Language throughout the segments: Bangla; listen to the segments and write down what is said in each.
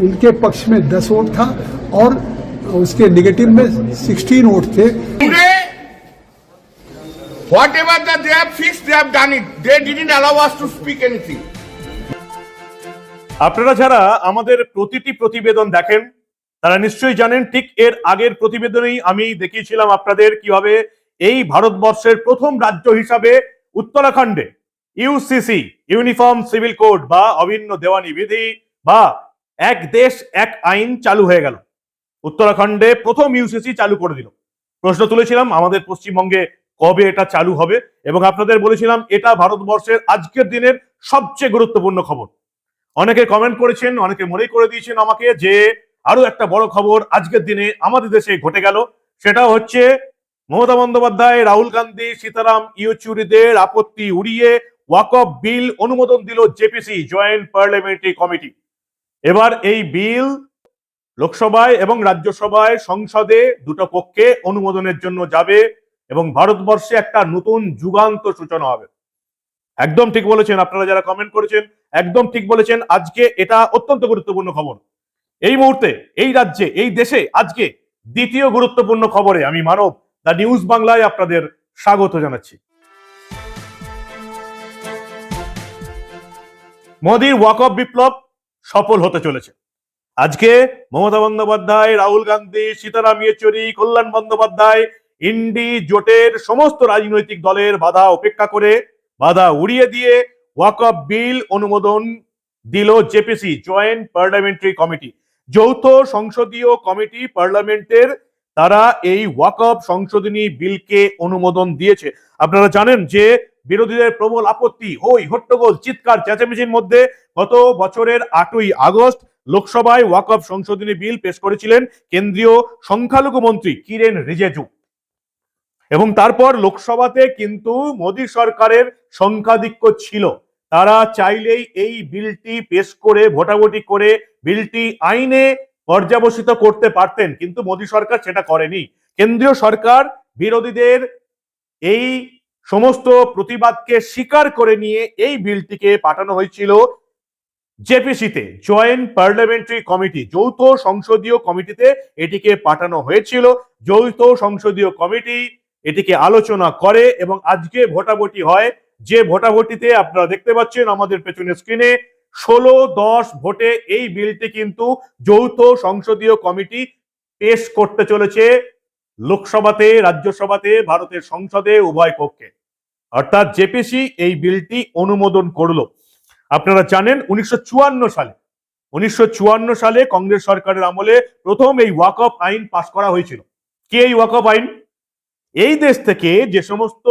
उनके पक्ष में दस वोट था और उसके निगेटिव में सिक्सटीन वोट थे Today, whatever that they have fixed, they have done it. They didn't allow us to speak anything. আপনারা যারা আমাদের প্রতিটি প্রতিবেদন দেখেন তারা নিশ্চয়ই জানেন ঠিক এর আগের প্রতিবেদনেই আমি দেখিয়েছিলাম আপনাদের কিভাবে এই ভারতবর্ষের প্রথম রাজ্য হিসাবে উত্তরাখণ্ডে ইউসিসি ইউনিফর্ম সিভিল কোড বা অভিন্ন দেওয়ানি বিধি বা এক দেশ, এক আইন চালু হয়ে গেল। উত্তরাখণ্ডে প্রথম ইউসিসি চালু করে দিল। প্রশ্ন তুলেছিলাম, আমাদের পশ্চিমবঙ্গে কবে এটা চালু হবে? এবং আপনাদের বলেছিলাম, এটা ভারতবর্ষের আজকের দিনের সবচেয়ে গুরুত্বপূর্ণ খবর। অনেকে কমেন্ট করেছেন, অনেকে মনে করে দিয়েছেন আমাকে যে আরও একটা বড় খবর আজকের দিনে আমাদের দেশে ঘটে গেল। সেটা হচ্ছে, মমতা বন্দ্যোপাধ্যায়, রাহুল গান্ধী, সীতারাম, ইয়েচুরিদের আপত্তি উড়িয়ে ওয়াকফ বিল অনুমোদন দিল জেপিসি জয়েন্ট পার্লামেন্টারি কমিটি এবার এই বিল লোকসভায় এবং রাজ্যসভায় সংসদে দুটো পক্ষে অনুমোদনের জন্য যাবে এবং ভারতবর্ষে একটা নতুন যুগান্ত সূচনা হবে। একদম ঠিক বলেছেন আপনারা যারা কমেন্ট করেছেন, একদম ঠিক বলেছেন, আজকে এটা অত্যন্ত গুরুত্বপূর্ণ খবর। এই মুহূর্তে, এই রাজ্যে, এই দেশে আজকে দ্বিতীয় গুরুত্বপূর্ণ খবরে আমি মানব, দ্য নিউজ বাংলায় আপনাদের স্বাগত জানাচ্ছি। মোদীর ওয়াকফ বিপ্লব সফল হতে চলেছে। আজকে মমতা বন্দ্যোপাধ্যায়, রাহুল গান্ধী, সীতারাম ইয়েচুরি, কল্যাণ বন্দ্যোপাধ্যায়, ইন্ডি, জোটের সমস্ত রাজনৈতিক দলের বাধা উপেক্ষা করে, বাধা উড়িয়ে দিয়ে ওয়াকফ বিল অনুমোদন দিল জেপিসি, জয়েন্ট পার্লামেন্টারি কমিটি। যৌথ সংসদীয় কমিটি পার্লামেন্টের, তারা এই ওয়াকফ সংশোধনী বিলকে অনুমোদন দিয়েছে। আপনারা জানেন যে বিরোধীদের প্রবল আপত্তি হই হট্টগোল, চিৎকার, চেঁচামেচির মধ্যে গত বছরের আটই আগস্ট লোকসভায় ওয়াকফ সংশোধনী বিল পেশ করেছিলেন কেন্দ্রীয় সংখ্যালঘু মন্ত্রী কিরেন রিজেজু। এবং তারপর লোকসভাতে কিন্তু মোদী সরকারের সংখ্যাধিক্য ছিল। তারা চাইলেই এই বিলটি পেশ করে, ভোটাভুটি করে বিলটি আইনে পর্যাবসিত করতে পারতেন, কিন্তু মোদী সরকার সেটা করেনি। কেন্দ্রীয় সরকার বিরোধীদের এই সমস্ত প্রতিবাদকে স্বীকার করে নিয়ে এই বিলটিকে পাঠানো হয়েছিল জেপিসিতে জয়েন্ট পার্লামেন্টারি কমিটি যৌথ সংসদীয় কমিটিতে এটিকে পাঠানো হয়েছিল। যৌথ সংসদীয় কমিটি এটিকে আলোচনা করে এবং আজকে ভোটাভুটি হয়। যে ভোটাভুটিতে আপনারা দেখতে পাচ্ছেন আমাদের পেছনে স্ক্রিনে, ষোলো দশ ভোটে এই বিলটি কিন্তু যৌথ সংসদীয় কমিটি পেশ করতে চলেছে। লোকসভাতে, রাজ্যসভাতে, ভারতের সংসদে, উভয় পক্ষে। অর্থাৎ জেপিসি এই বিলটি অনুমোদন করল। আপনারা জানেন উনিশশো চুয়ান্ন সালে, উনিশশো চুয়ান্ন সালে কংগ্রেস সরকারের আমলে প্রথম এই ওয়াকফ আইন পাশ করা হয়েছিল। কে এই ওয়াকফ আইন? এই দেশ থেকে যে সমস্ত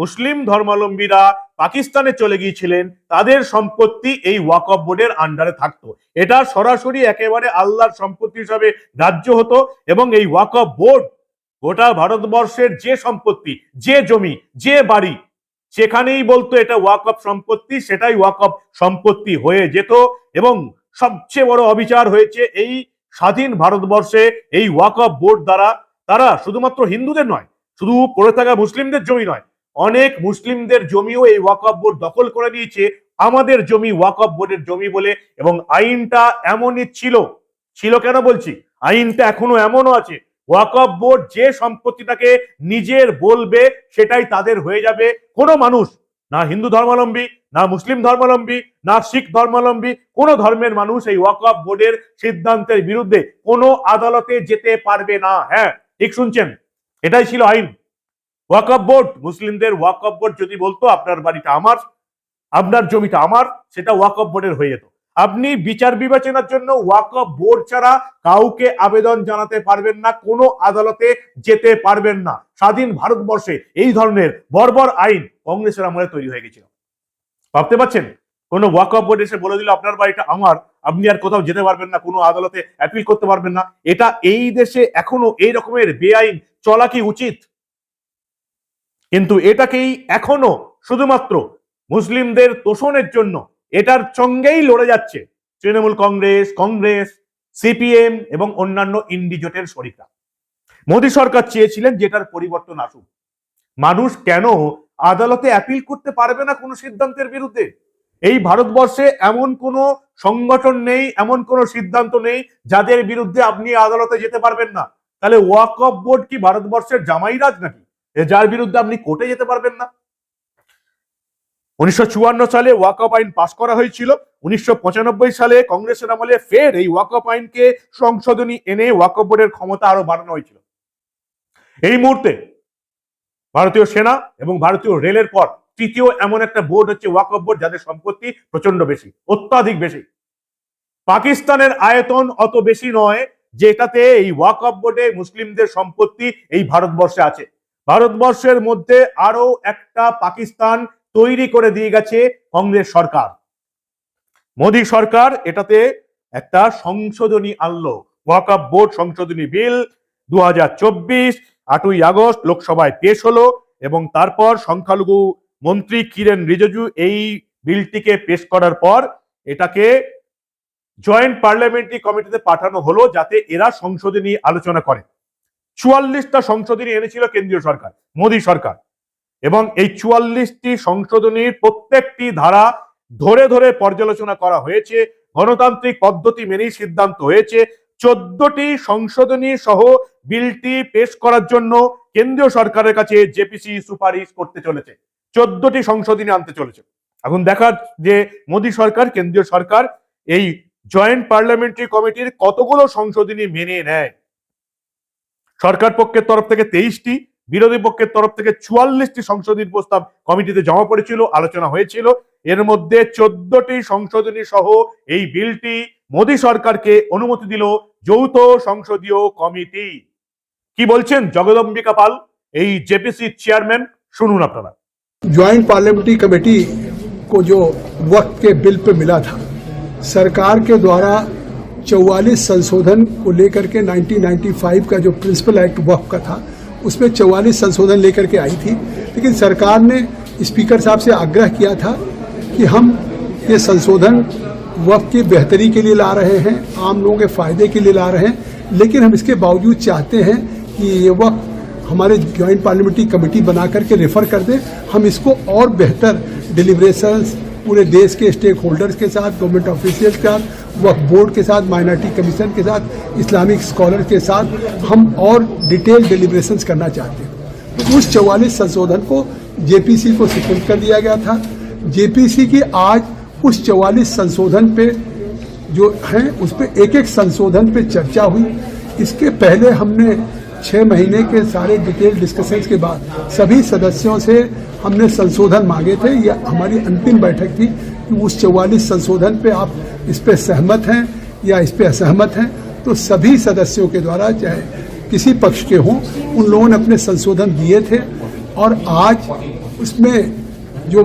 মুসলিম ধর্মাবলম্বীরা পাকিস্তানে চলে গিয়েছিলেন, তাদের সম্পত্তি এই ওয়াকফ বোর্ডের আন্ডারে থাকতো। এটা সরাসরি একেবারে আল্লাহর সম্পত্তি হিসাবে গ্রাহ্য হতো এবং এই ওয়াকফ বোর্ড গোটা ভারতবর্ষের যে সম্পত্তি, যে জমি, যে বাড়ি সেখানেই বলতো এটা ওয়াকফ সম্পত্তি, সেটাই ওয়াকফ সম্পত্তি হয়ে যেত এবং সবচেয়ে বড় অবিচার হয়েছে এই স্বাধীন ভারতবর্ষে এই ওয়াকফ বোর্ড দ্বারা তারা শুধুমাত্র হিন্দুদের নয়, শুধু পড়ে থাকা মুসলিমদের জমি নয়, অনেক মুসলিমদের জমিও এই ওয়াকফ বোর্ড দখল করে নিয়েছে, আমাদের জমি ওয়াকফ বোর্ডের জমি বলে এবং আইনটা এমনই ছিল। ছিল কেন বলছি? আইনটা এখনও এমনও আছে। ওয়াকফ বোর্ড যে সম্পত্তিটাকে নিজের বলবে, সেটাই তাদের হয়ে যাবে। কোনো মানুষ, না হিন্দু ধর্মাবলম্বী, না মুসলিম ধর্মাবলম্বী, না শিখ ধর্মাবলম্বী, কোনো ধর্মের মানুষ এই ওয়াকফ বোর্ডের সিদ্ধান্তের বিরুদ্ধে কোনো আদালতে যেতে পারবে না। হ্যাঁ ঠিক শুনছেন? এটাই ছিল আইন। ওয়াকফ বোর্ড মুসলিমদের ওয়াকফ বোর্ড যদি বলতো, আপনার বাড়িটা আমার, আপনার জমিটা আমার, সেটা ওয়াকফ বোর্ডের হয়ে যেত। আপনি বিচার বিবেচনার জন্য ওয়াকফ বোর্ড ছাড়া কাউকে আবেদন জানাতে পারবেন না, কোনো আদালতে যেতে পারবেন না। স্বাধীন ভারতবর্ষে এই ধরনের বর্বর আইন কংগ্রেসের আমলে তৈরি হয়ে গেছিল। ভাবতে পারছেন? কোন ওয়াকফ বোর্ড এসে বলে দিল, আপনার বাড়িটা আমার, আপনি আর কোথাও যেতে পারবেন না, কোনো আদালতে অ্যাপিল করতে পারবেন না। এটা এই দেশে এখনও এই রকমের বেআইন চলা কি উচিত? কিন্তু এটাকেই এখনও শুধুমাত্র মুসলিমদের তোষণের জন্য এটার সঙ্গেই লড়ে যাচ্ছে তৃণমূল কংগ্রেস কংগ্রেস, সিপিএম এবং অন্যান্য ইন্ডিজোটের শরিকরা। মোদী সরকার চেয়েছিলেন যেটার পরিবর্তন আসুক। মানুষ কেন আদালতে অ্যাপিল করতে পারবে না কোনো সিদ্ধান্তের বিরুদ্ধে? এই ভারতবর্ষে এমন কোনো সংগঠন নেই, এমন কোনো সিদ্ধান্ত নেই যাদের বিরুদ্ধে আপনি আদালতে যেতে পারবেন না। তাহলে ওয়াকফ বোর্ড কি ভারতবর্ষের জামাইরাজ নাকি? যার বিরুদ্ধে আপনি কোর্টে যেতে পারবেন না। উনিশশো চুয়ান্ন সালে ওয়াকফ আইন পাশ করা হয়েছিল। উনিশশো পঁচানব্বই সালে কংগ্রেসের আমলে ফের এই ওয়াকফ আইনকে সংশোধনী এনে ওয়াকফ বোর্ডের ক্ষমতা আরও বাড়ানো হয়েছিল। এই মুহূর্তে ভারতীয় সেনা এবং ভারতীয় রেলের পর তৃতীয় এমন একটা বোর্ড হচ্ছে ওয়াকফ বোর্ড, যাদের সম্পত্তি প্রচণ্ড বেশি, অত্যাধিক বেশি। পাকিস্তানের আয়তন অত বেশি নয় যেটাতে এই ওয়াকফ বোর্ডে মুসলিমদের সম্পত্তি এই ভারতবর্ষে আছে। ভারতবর্ষের মধ্যে আরও একটা পাকিস্তান তৈরি করে দিয়ে গেছে কংগ্রেস সরকার। মোদী সরকার এটাতে একটা সংশোধনী আনলো ওয়াকফ বোর্ড সংশোধনী বিল দু হাজার চব্বিশ, আটই আগস্ট লোকসভায় পেশ হলো এবং তারপর সংখ্যালঘু মন্ত্রী কিরেন রিজিজু এই বিলটিকে পেশ করার পর এটাকে জয়েন্ট পার্লামেন্টারি কমিটিতে পাঠানো হলো যাতে এরা সংশোধনী আলোচনা করে। চুয়াল্লিশটা সংশোধনী এনেছিল কেন্দ্রীয় সরকার, মোদী সরকার। এবং এই চুয়াল্লিশটি সংশোধনীর প্রত্যেকটি ধারা ধরে ধরে পর্যালোচনা করা হয়েছে, গণতান্ত্রিক পদ্ধতি মেনেই সিদ্ধান্ত হয়েছে। চোদ্দটি সংশোধনী সহ বিলটি পেশ করার জন্য কেন্দ্রীয় সরকারের কাছে জেপিসি সুপারিশ করতে চলেছে। চোদ্দটি সংশোধনী আনতে চলেছে। এখন দেখার যে মোদী সরকার, কেন্দ্রীয় সরকার এই জয়েন্ট পার্লামেন্টারি কমিটির কতগুলো সংশোধনী মেনে নেয়? সরকার পক্ষের তরফ থেকে তেইশটি বিরোধী পক্ষের তরফ থেকে চুয়াল্লিশটি সংশোধনী প্রস্তাব কমিটিতে জমা পড়েছিল আলোচনা হয়েছিল এর মধ্যে চোদ্দটি সংশোধনী সহ এই বিলটি মোদী সরকারকে অনুমতি দিল যৌথ সংসদীয় কমিটি কি বলছেন জগদম্বিকা পাল এই জেপিসি চেয়ারম্যান শুনুন আপনারা ज्वाइंट पार्लियामेंट्री कमेटी को जो वक्त के बिल पे मिला था सरकार के द्वारा 44 संशोधन को लेकर के 1995 का जो प्रिंसिपल एक्ट वक्फ का था उसमें 44 संशोधन लेकर के आई थी। लेकिन सरकार ने स्पीकर साहब से आग्रह किया था कि हम ये संशोधन वक्त की बेहतरी के लिए ला रहे हैं, आम लोगों के फ़ायदे के लिए ला रहे हैं। लेकिन हम इसके बावजूद चाहते हैं कि ये वक्त हमारे ज्वाइंट पार्लियामेंट्री कमेटी बना करके रेफर कर दें। हम इसको और बेहतर डिलीब्रेशंस पूरे देश के स्टेक होल्डर्स के साथ गवर्नमेंट ऑफिशियल्स के साथ वक्फ बोर्ड के साथ, माइनॉरिटी कमीशन के साथ, इस्लामिक स्कॉलर के साथ हम और डिटेल डिलीब्रेशंस करना चाहते हैं। तो उस चौवालीस संशोधन को जेपीसी को सुपुर्द कर दिया गया था। जेपीसी की आज उस चौवालीस संशोधन पे जो हैं, उस पर एक एक संशोधन पे चर्चा हुई। इसके पहले हमने छः महीने के सारे डिटेल डिस्कशंस के बाद सभी सदस्यों से हमने संशोधन मांगे थे। यह हमारी अंतिम बैठक थी। कि उस चौवालीस संशोधन पे आप इस पे सहमत हैं या इस पे असहमत हैं तो सभी सदस्यों के द्वारा, चाहे किसी पक्ष के हों, उन लोगों ने अपने संशोधन दिए थे। और आज उसमें जो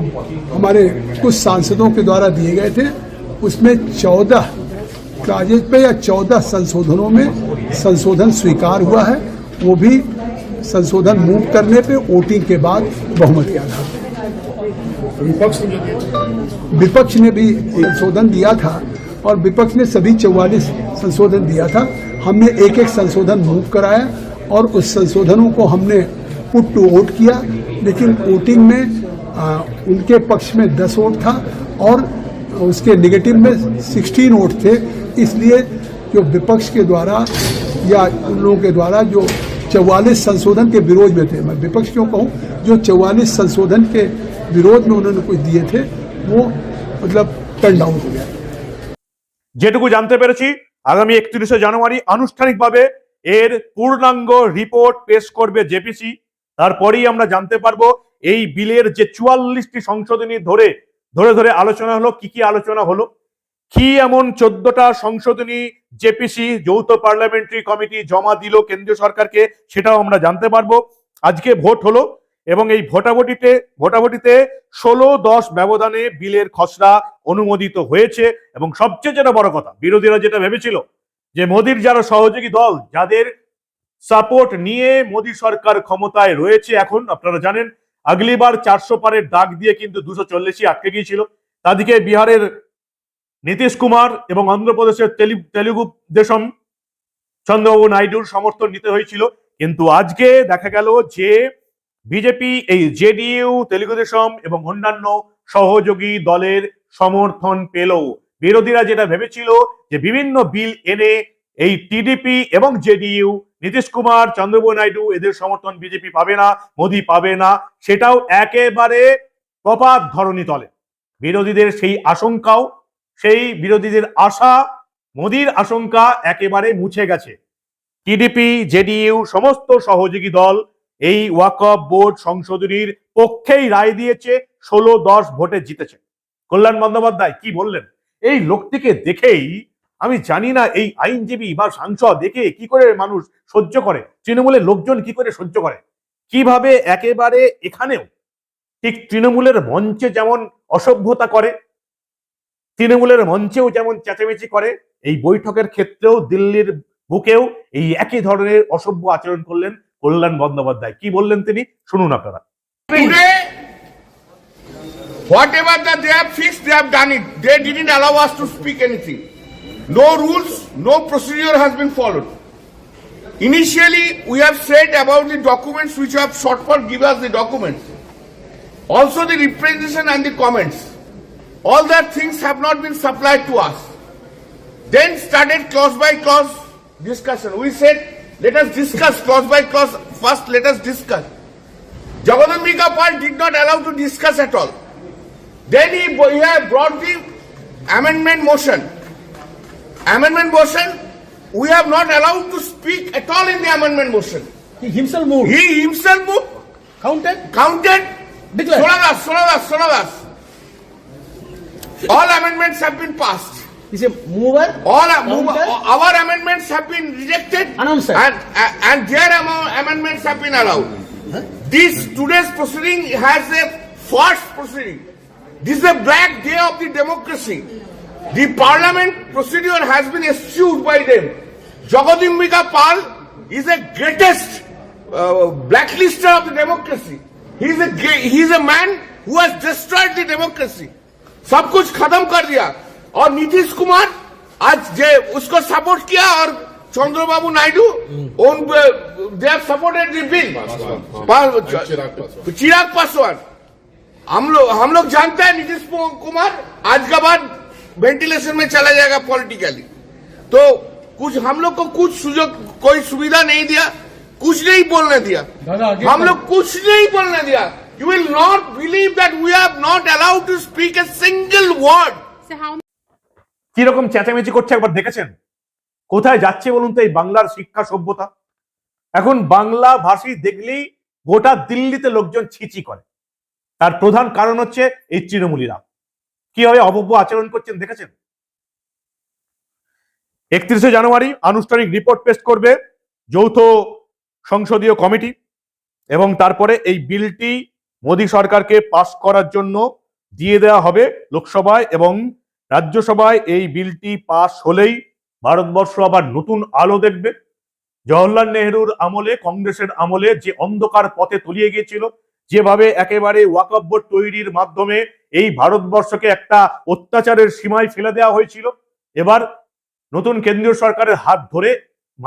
हमारे कुछ सांसदों के द्वारा दिए गए थे, उसमें चौदह कागज़ पे या चौदह संशोधनों में संशोधन स्वीकार हुआ है। वो भी संशोधन मूव करने पे, वोटिंग के बाद बहुमत के आधार पर विपक्ष विपक्ष ने भी संशोधन दिया था और विपक्ष ने सभी चौवालीस संशोधन दिया था। हमने एक एक संशोधन मूव कराया और उस संशोधनों को हमने पुट टू वोट किया लेकिन वोटिंग में आ, उनके पक्ष में 10 वोट था और उसके नेगेटिव में 16 वोट थे। इसलिए जो विपक्ष के द्वारा या उन लोगों के द्वारा जो चौवालीस संशोधन के विरोध में थे मैं विपक्ष क्यों कहूँ जो चौवालीस संशोधन के विरोध में उन्होंने कुछ दिए थे वो मतलब टर्न डाउन हो गया যেটুকু জানতে পেরেছি আগামী একত্রিশে জানুয়ারি আনুষ্ঠানিকভাবে এর পূর্ণাঙ্গ রিপোর্ট পেশ করবে জেপিসি তারপরেই আমরা জানতে পারবো এই বিলের যে চুয়াল্লিশটি সংশোধনী ধরে ধরে ধরে আলোচনা হলো কি কি আলোচনা হলো কি এমন চোদ্দটা সংশোধনী জেপিসি, যৌথ পার্লামেন্টারি কমিটি জমা দিল কেন্দ্রীয় সরকারকে, সেটাও আমরা জানতে পারব। আজকে ভোট হলো এবং এই ভোটাভুটিতে ভোটাভুটিতে ষোলো দশ ব্যবধানে বিলের খসড়া অনুমোদিত হয়েছে। এবং সবচেয়ে যেটা বড় কথা, বিরোধীরা যেটা ভেবেছিল, যে মোদির যারা সহযোগী দল, যাদের সাপোর্ট নিয়ে মোদী সরকার ক্ষমতায় রয়েছে এখন, আপনারা জানেন, আগলিবার চারশো পারের দাগ দিয়ে কিন্তু দুশো চল্লিশই আটকে গিয়েছিল। তাদিকে বিহারের নীতিশ কুমার এবং অন্ধ্রপ্রদেশের তেলি- তেলুগু দেশম চন্দ্রবাবু নাইডুর সমর্থন নিতে হয়েছিল। কিন্তু আজকে দেখা গেল যে বিজেপি এই জেডিইউ, তেলুগু দেশম এবং অন্যান্য সহযোগী দলের সমর্থন পেল। বিরোধীরা যেটা ভেবেছিল যে বিভিন্ন বিল এনে এই টিডিপি এবং জেডিইউ, নীতিশ কুমার, চন্দ্রবাবু নাইডু এদের সমর্থন বিজেপি পাবে না, মোদি পাবে না, সেটাও একেবারে প্রপাত ধরণী তলে। বিরোধীদের সেই আশঙ্কাও সেই বিরোধীদের আশা, মোদির আশঙ্কা একেবারে মুছে গেছে। টিডিপি জেডিইউ সমস্ত সহযোগী দল এই ওয়াকফ বোর্ড সংশোধনীর পক্ষেই রায় দিয়েছে, ষোলো দশ ভোটে জিতেছে। কল্যাণ বন্দ্যোপাধ্যায়, কি বললেন? এই লোকটিকে দেখেই আমি জানি না এই আইনজীবী বা সাংসদ দেখে কি করে মানুষ সহ্য করে, তৃণমূলের লোকজন কি করে সহ্য করে? কীভাবে একেবারে এখানেও ঠিক তৃণমূলের মঞ্চে যেমন অসভ্যতা করে তৃণমূলের মঞ্চেও যেমন চেঁচামেচি করে, এই বৈঠকের ক্ষেত্রেও দিল্লির বুকেও এই একই ধরনের অসভ্য আচরণ করলেন কল্যাণ বন্দ্যোপাধ্যায়। কি বললেন তিনি? শুনুন আপনারা। Whatever the they have fix they have done it they did in allow us to speak anything no rules no procedure has been followed initially we have said about the documents which have sought for give us the documents also the representation and the comments All that things have not been supplied to us. Then started clause by clause discussion. We said, let us discuss clause by clause. First, let us discuss. Jagadambika Pal did not allow to discuss at all. Then he, he have brought the amendment motion. Amendment motion, we have not allowed to speak at all in the amendment motion. He himself moved. He himself moved, Counted. counted, Declared. Sonadas, Sonadas, Sonadas. All amendments have been passed. He's a mover. All our, move- our amendments have been rejected Announced. and, and their amendments have been allowed. This today's proceeding has a first proceeding. This is a black day of the democracy. The parliament procedure has been eschewed by them. Jagadimbika Pal is the greatest uh, blacklister of the democracy. He is a he is a man who has destroyed the democracy. सब कुछ खत्म कर दिया और नीतीश कुमार आज जे उसको सपोर्ट किया और चंद्रबाबू नायडू उन they have supported the bill Chirag Paswan हम लोग हम लोग जानते हैं नीतीश कुमार आज के बाद वेंटिलेशन में चला जाएगा पॉलिटिकली तो कुछ हम लोग को कुछ सुजोग कोई सुविधा नहीं दिया कुछ नहीं बोलने दिया दादा, आगे हम कर। लोग कुछ नहीं बोलने दिया You will not believe that we are not allowed to speak a single word. কীরকম চেঁচামেচি করছে একবার দেখেছেন? কোথায় যাচ্ছে বলুন তো এই বাংলার শিক্ষা সভ্যতা? এখন বাংলা ভাষী দেখলেই গোটা দিল্লিতে লোকজন ছিচি করে। তার প্রধান কারণ হচ্ছে এই তৃণমূলীরা। কীভাবে অভব্য আচরণ করছেন দেখেছেন? একত্রিশে জানুয়ারি আনুষ্ঠানিক রিপোর্ট পেশ করবে যৌথ সংসদীয় কমিটি এবং তারপরে এই বিলটি মোদী সরকারকে পাশ করার জন্য দিয়ে দেওয়া হবে লোকসভায় এবং রাজ্যসভায় এই বিলটি পাশ হলেই ভারতবর্ষ আবার নতুন আলো দেখবে। জওহরলাল নেহরুর আমলে, কংগ্রেসের আমলে যে অন্ধকার পথে তলিয়ে গিয়েছিল, যেভাবে একেবারে ওয়াকফ বোর্ড তৈরির মাধ্যমে এই ভারতবর্ষকে একটা অত্যাচারের সীমায় ফেলে দেওয়া হয়েছিল, এবার নতুন কেন্দ্রীয় সরকারের হাত ধরে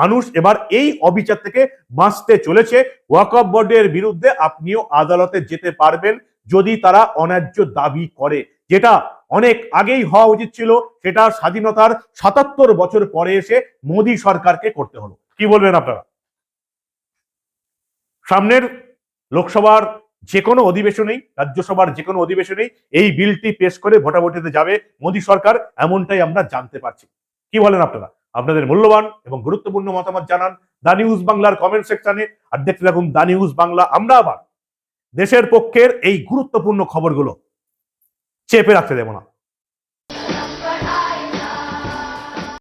মানুষ এবার এই অবিচার থেকে বাঁচতে চলেছে। ওয়াকফ বোর্ডের বিরুদ্ধে আপনিও আদালতে যেতে পারবেন যদি তারা অন্যায্য দাবি করে। যেটা অনেক আগেই হওয়া উচিত ছিল, সেটা স্বাধীনতার সাতাত্তর বছর পরে এসে মোদী সরকারকে করতে হলো। কি বলবেন আপনারা? সামনের লোকসভার যে কোনো অধিবেশনেই, রাজ্যসভার যে কোনো অধিবেশনেই এই বিলটি পেশ করে ভোটাভুটিতে যাবে মোদী সরকার, এমনটাই আমরা জানতে পারছি। কি বলেন আপনারা? আপনাদের মূল্যবান এবং গুরুত্বপূর্ণ মতামত জানান দা নিউজ বাংলার কমেন্ট সেকশনে আর দেখতে থাকুন দা নিউজ বাংলা। আমরা আবার দেশের পক্ষের এই গুরুত্বপূর্ণ খবরগুলো চেপে রাখতে দেব না।